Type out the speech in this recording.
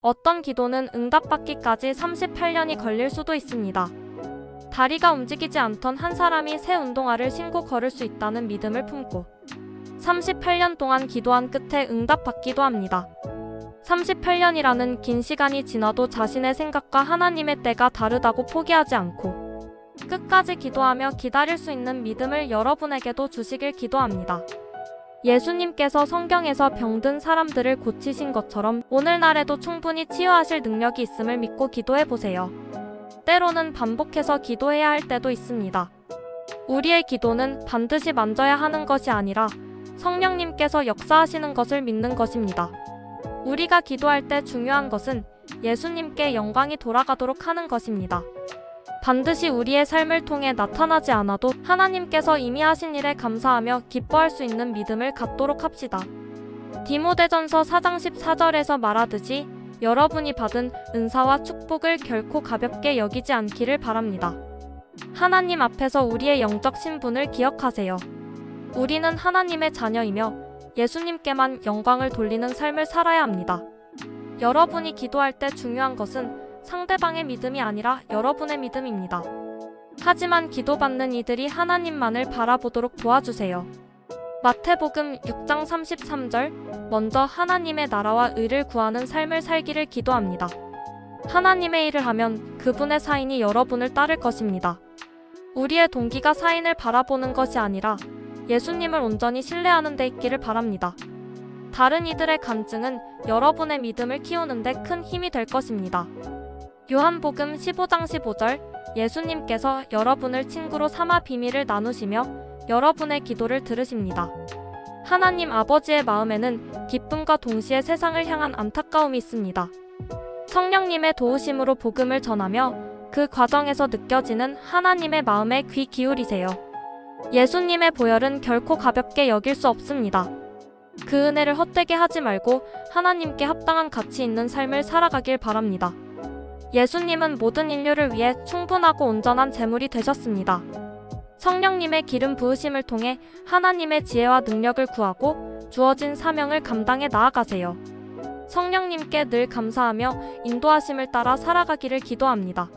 어떤 기도는 응답받기까지 38년이 걸릴 수도 있습니다. 다리가 움직이지 않던 한 사람이 새 운동화를 신고 걸을 수 있다는 믿음을 품고 38년 동안 기도한 끝에 응답받기도 합니다. 38년이라는 긴 시간이 지나도 자신의 생각과 하나님의 때가 다르다고 포기하지 않고 끝까지 기도하며 기다릴 수 있는 믿음을 여러분에게도 주시길 기도합니다. 예수님께서 성경에서 병든 사람들을 고치신 것처럼 오늘날에도 충분히 치유하실 능력이 있음을 믿고 기도해 보세요. 때로는 반복해서 기도해야 할 때도 있습니다. 우리의 기도는 반드시 만져야 하는 것이 아니라 성령님께서 역사하시는 것을 믿는 것입니다. 우리가 기도할 때 중요한 것은 예수님께 영광이 돌아가도록 하는 것입니다. 반드시 우리의 삶을 통해 나타나지 않아도 하나님께서 이미 하신 일에 감사하며 기뻐할 수 있는 믿음을 갖도록 합시다. 디모데전서 4장 14절에서 말하듯이 여러분이 받은 은사와 축복을 결코 가볍게 여기지 않기를 바랍니다. 하나님 앞에서 우리의 영적 신분을 기억하세요. 우리는 하나님의 자녀이며 예수님께만 영광을 돌리는 삶을 살아야 합니다. 여러분이 기도할 때 중요한 것은 상대방의 믿음이 아니라 여러분의 믿음입니다. 하지만 기도받는 이들이 하나님만을 바라보도록 도와주세요. 마태복음 6장 33절 먼저 하나님의 나라와 의를 구하는 삶을 살기를 기도합니다. 하나님의 일을 하면 그분의 사인이 여러분을 따를 것입니다. 우리의 동기가 사인을 바라보는 것이 아니라 예수님을 온전히 신뢰하는 데 있기를 바랍니다. 다른 이들의 간증은 여러분의 믿음을 키우는 데 큰 힘이 될 것입니다. 요한복음 15장 15절 예수님께서 여러분을 친구로 삼아 비밀을 나누시며 여러분의 기도를 들으십니다. 하나님 아버지의 마음에는 기쁨과 동시에 세상을 향한 안타까움이 있습니다. 성령님의 도우심으로 복음을 전하며 그 과정에서 느껴지는 하나님의 마음에 귀 기울이세요. 예수님의 보혈은 결코 가볍게 여길 수 없습니다. 그 은혜를 헛되게 하지 말고 하나님께 합당한 가치 있는 삶을 살아가길 바랍니다. 예수님은 모든 인류를 위해 충분하고 온전한 제물이 되셨습니다. 성령님의 기름 부으심을 통해 하나님의 지혜와 능력을 구하고 주어진 사명을 감당해 나아가세요. 성령님께 늘 감사하며 인도하심을 따라 살아가기를 기도합니다.